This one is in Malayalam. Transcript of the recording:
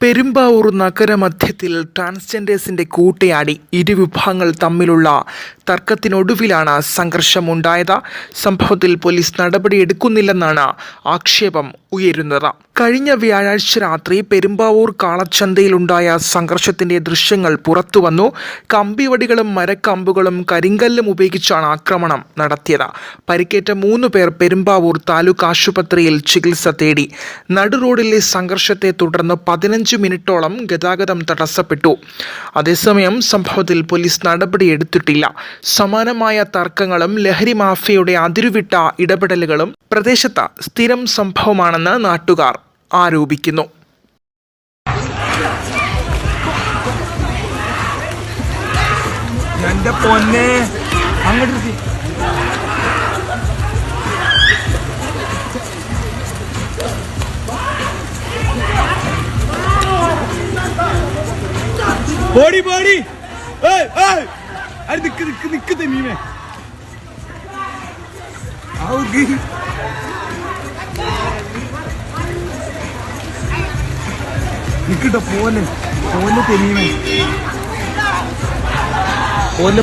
പെരുമ്പാവൂർ നഗരമധ്യത്തിൽ ട്രാൻസ്ജെൻഡേഴ്സിന്റെ കൂട്ടയാടി ഇരുവിഭാഗങ്ങൾ തമ്മിലുള്ള തർക്കത്തിനൊടുവിലാണ് സംഘർഷമുണ്ടായത്. സംഭവത്തിൽ പോലീസ് നടപടിയെടുക്കുന്നില്ലെന്നാണ് ആക്ഷേപം ഉയരുന്നത്. കഴിഞ്ഞ വ്യാഴാഴ്ച രാത്രി പെരുമ്പാവൂർ കാളച്ചന്തയിലുണ്ടായ സംഘർഷത്തിന്റെ ദൃശ്യങ്ങൾ പുറത്തുവന്നു. കമ്പിവടികളും മരക്കമ്പുകളും കരിങ്കല്ലും ഉപയോഗിച്ചാണ് ആക്രമണം നടത്തിയത്. പരിക്കേറ്റ മൂന്ന് പേർ പെരുമ്പാവൂർ താലൂക്ക് ആശുപത്രിയിൽ ചികിത്സ തേടി. നടുറോഡിലെ സംഘർഷത്തെ തുടർന്ന് പതിനഞ്ച് മിനിറ്റോളം ഗതാഗതം തടസ്സപ്പെട്ടു. അതേസമയം സംഭവത്തിൽ പോലീസ് നടപടിയെടുത്തിട്ടില്ല. സമാനമായ തർക്കങ്ങളും ലഹരി മാഫിയയുടെ അതിരുവിട്ട ഇടപെടലുകളും പ്രദേശത്ത് സ്ഥിരം സംഭവമാണെന്ന് നാട്ടുകാർ ആരോപിക്കുന്നു എന്റെ പൊന്നെ. പോടി പോടി ഏയ്, ഏയ്. അരി നിക്ക് നിക്ക് നിക്ക് തെമീമേ. ഗി. നിക്കട്ടോ പോലെ പോലെ തെമീമേ. പോലെ